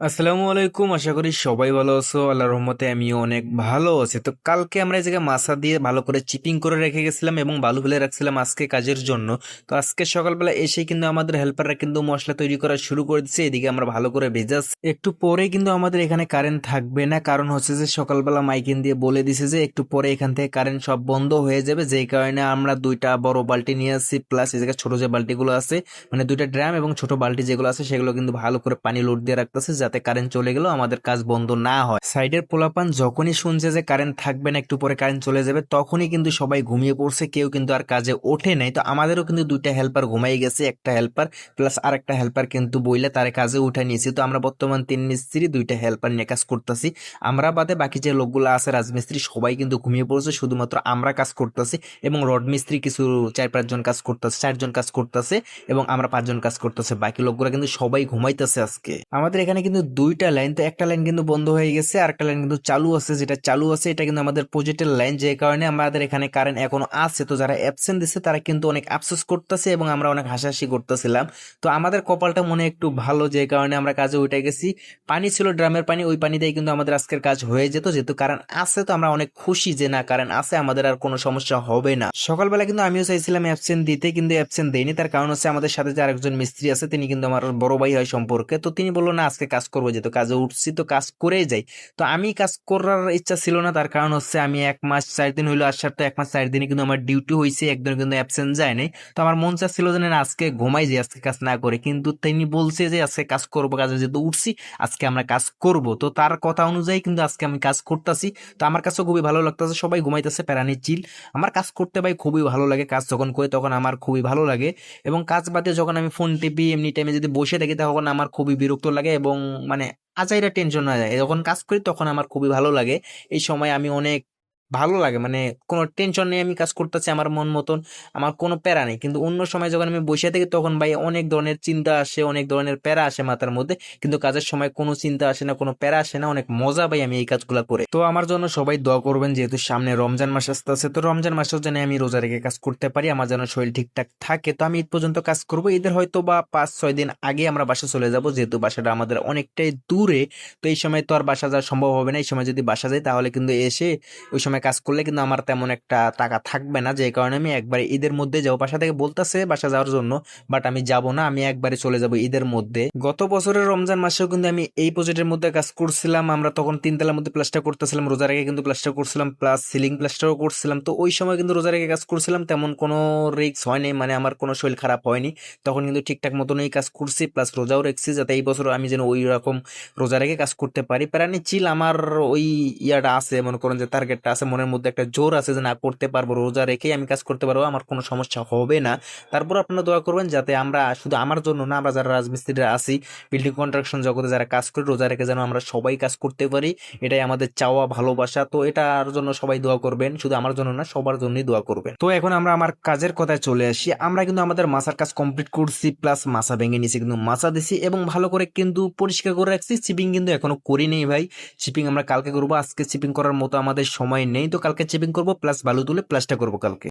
আসসালামু আলাইকুম, আশা করি সবাই ভালো আছো। আল্লাহ রহমতে আমিও অনেক ভালো আছি। তো কালকে আমরা এই জায়গায় মাছা দিয়ে ভালো করে চিপিং করে রেখে গেছিলাম এবং বালু ফেলে রাখছিলাম আজকে কাজের জন্য। তো আজকে সকালবেলা এসে কিন্তু আমাদের হেল্পাররা কিন্তু মশলা তৈরি করা শুরু করে দিচ্ছে এদিকে আমরা ভালো করে ভেজাস একটু পরে কিন্তু আমাদের এখানে কারেন্ট থাকবে না। কারণ হচ্ছে যে সকালবেলা মাইকিন দিয়ে বলে দিছে যে একটু পরে এখান থেকে কারেন্ট সব বন্ধ হয়ে যাবে। যেই কারণে আমরা দুইটা বড় বালতি নিয়ে আসছি। প্লাস এই জায়গায় ছোট যে বালতিগুলো আছে মানে দুইটা ড্রাম এবং ছোট বালতি যেগুলো আছে, সেগুলো কিন্তু ভালো করে পানি লোড দিয়ে রাখতেছে যাতে কারেন্ট চলে গেলেও আমাদের কাজ বন্ধ না হয়। সাইডের পোলাপান যখনই শুনছে যে কারেন্ট থাকবে না, একটু পরে কারেন্ট চলে যাবে, তখনই কিন্তু সবাই ঘুমিয়ে পড়ছে, কেউ কিন্তু আর কাজে ওঠে নাই। তো আমাদেরও কিন্তু দুইটা হেল্পার ঘুমাই গেছে, একটা হেল্পার প্লাস আর একটা হেল্পার কিন্তু বইলে তার কাজে উঠে নিয়েছি। তো আমরা বর্তমান তিন মিস্ত্রি, দুইটা হেল্পার নিয়ে কাজ করতেছি। আমরা বাদে বাকি যে লোকগুলো আছে, রাজমিস্ত্রি, সবাই কিন্তু ঘুমিয়ে পড়ছে। শুধুমাত্র আমরা কাজ করতেছি এবং রড মিস্ত্রি কিছু চার পাঁচজন কাজ করতেছে চারজন কাজ করতেছে এবং আমরা পাঁচজন কাজ করতেছে। বাকি লোকগুলো কিন্তু সবাই ঘুমাইতেছে আজকে। আমাদের এখানে কিন্তু দুইটা লাইন, তো একটা লাইন কিন্তু বন্ধ হয়ে গেছে, আর একটা লাইন কিন্তু চালু আছে, যেটা চালু আছে, এটা কিন্তু আমাদের প্রজেক্টের লাইন যে কারণে আমাদের এখানে কারেন্ট এখনও আছে। তো যারা অ্যাবসেন্ট দিচ্ছে তারা কিন্তু অনেক আফসোস করতেছে এবং আমরা অনেক হাসাহাসি করতেছিলাম। তো আমাদের কপালটা মনে একটু ভালো, যে কারণে আমরা কাজে উঠে গেছি। পানি ছিল, ড্রামের পানি, ওই পানি দিয়ে কিন্তু আমাদের আজকের কাজ হয়ে যেত। যেহেতু কারেন্ট আছে, তো আমরা অনেক খুশি যে না কারেন্ট আছে, আমাদের আর কোনো সমস্যা হবে না। সকালবেলা কিন্তু আমিও চাইছিলাম অ্যাবসেন্ট দিতে, কিন্তু অ্যাবসেন্ট দেয়নি। তার কারণ হচ্ছে আমাদের সাথে যে আরেকজন মিস্ত্রি আছে, তিনি কিন্তু আমার বড় ভাই হয় সম্পর্কে। তো তিনি বলল, না, আজকে কাজ করব যেহেতু কাজে উঠছি, তো কাজ করেই যাই। তো আমি কাজ করার ইচ্ছা ছিল না, তার কারণ হচ্ছে আমি এক মাস চার দিন হইল আসার, তো এক মাস চার দিনে কিন্তু আমার ডিউটি হয়েছে একদিন কিন্তু অ্যাবসেন্ট যায় নাই। তো আমার মন চাচ্ছিল যে, না, আজকে ঘুমাই যাই, আজকে কাজ না করে। কিন্তু তিনি বলছে যে, আজকে কাজ করব, কাজে যেহেতু উঠছি, আজকে আমরা কাজ করব। তো তার কথা অনুযায়ী কিন্তু আজকে আমি কাজ করতেছি। তো আমার কাছেও খুবই ভালো লাগতেছে, সবাই ঘুমাইতেছে, প্যারানি চিল আমার কাজ করতে ভাই খুবই ভালো লাগে, কাজ যখন করে তখন আমার খুবই ভালো লাগে। এবং কাজ বাদে যখন আমি ফোন টিপি, এমনি টাইমে যদি বসে থাকি, তখন আমার খুবই বিরক্ত লাগে এবং মানে আজাইরা টেনশন হয়ে যায়। যখন কাজ করি তখন আমার খুবই ভালো লাগে। এই সময় আমি অনেক ভালো লাগে। মানে কোনো টেনশন নেই আমি কাজ করতেছি আমার মন মতন, আমার কোনো প্যারা নেই। কিন্তু অন্য সময় যখন আমি বসে থাকি তখন ভাই অনেক ধরনের চিন্তা আসে, অনেক ধরনের প্যারা আসে মাথার মধ্যে। কিন্তু কাজের সময় কোনো চিন্তা আসে না, কোনো প্যারা আসে না, অনেক মজা পাই আমি এই কাজগুলো করে। তো আমার জন্য সবাই দোয়া করবেন যেহেতু সামনে রমজান মাস আসতে আছে তো রমজান মাসেও যেন আমি রোজা রেখে কাজ করতে পারি, আমার যেন শরীর ঠিকঠাক থাকে। তো আমি ঈদ পর্যন্ত কাজ করব। ঈদের হয়তো বা পাঁচ, ছয় দিন আগে আমরা বাসা চলে যাব, যেহেতু বাসাটা আমাদের অনেকটাই দূরে। তো এই সময় তো আর বাসা যাওয়া সম্ভব হবে না। এই সময় যদি বাসা যাই তাহলে কিন্তু এসে ওই সময় কাজ করলে কিন্তু আমার তেমন একটা টাকা থাকবে না। যে কারণে আমি একবারে ঈদের মধ্যে যাব। বাসা থেকে বলতেছে বাসা যাওয়ার জন্য বাট আমি যাব না, আমি একবারে চলে যাব ঈদের মধ্যে। গত বছরের রমজান মাসেও কিন্তু আমি এই প্রজেক্টের মধ্যে কাজ করছিলাম। আমরা তখন তিনতলার মধ্যে প্লাস্টার করতেছিলাম রোজার আগে কিন্তু প্লাস্টার করছিলাম প্লাস সিলিং প্লাস্টারও করছিলাম। তো ওই সময় কিন্তু রোজার আগে কাজ করছিলাম, তেমন কোনো রিস্ক হয়নি মানে আমার কোনো শরীর খারাপ হয়নি। তখন কিন্তু ঠিকঠাক মতন মতনই কাজ করছি প্লাস রোজাও রেখছি, যাতে এই বছর আমি যেন ওই রকম রোজা রেখে কাজ করতে পারি। প্রাণী চিল আমার ওই ইয়াটা আছে, মনে করেন যে টার্গেটটা আছে মনের মধ্যে একটা জোর আছে যে না, করতে পারব, রোজা রেখেই আমি কাজ করতে পারব, আমার কোনো সমস্যা হবে না। তারপর আপনারা দোয়া করবেন যাতে আমরা শুধু আমার জন্য না, আমরা যারা রাজমিস্ত্রিরা আছি বিল্ডিং কন্ট্রাকশন জগতে যারা কাজ করি, রোজা রেখে যেন আমরা সবাই কাজ করতে পারি, এটাই আমাদের চাওয়া, ভালোবাসা। তো এটার জন্য সবাই দোয়া করবেন, শুধু আমার জন্য না, সবার জন্যই দোয়া করবেন। তো এখন আমরা আমার কাজের কথায় চলে আসি। আমরা কিন্তু আমাদের মাসার কাজ কমপ্লিট করছি প্লাস মাসা ভেঙে নিয়েছি, কিন্তু মাসা দিছি এবং ভালো করে কিন্তু পরিষ্কার করে রাখছি। শিপিং কিন্তু এখনও করিনি ভাই। শিপিং আমরা কালকে করব, আজকে শিপিং করার মতো আমাদের সময় নেই তো কালকে চেপিং করব প্লাস বালু তুলে প্লাসটা করব কালকে।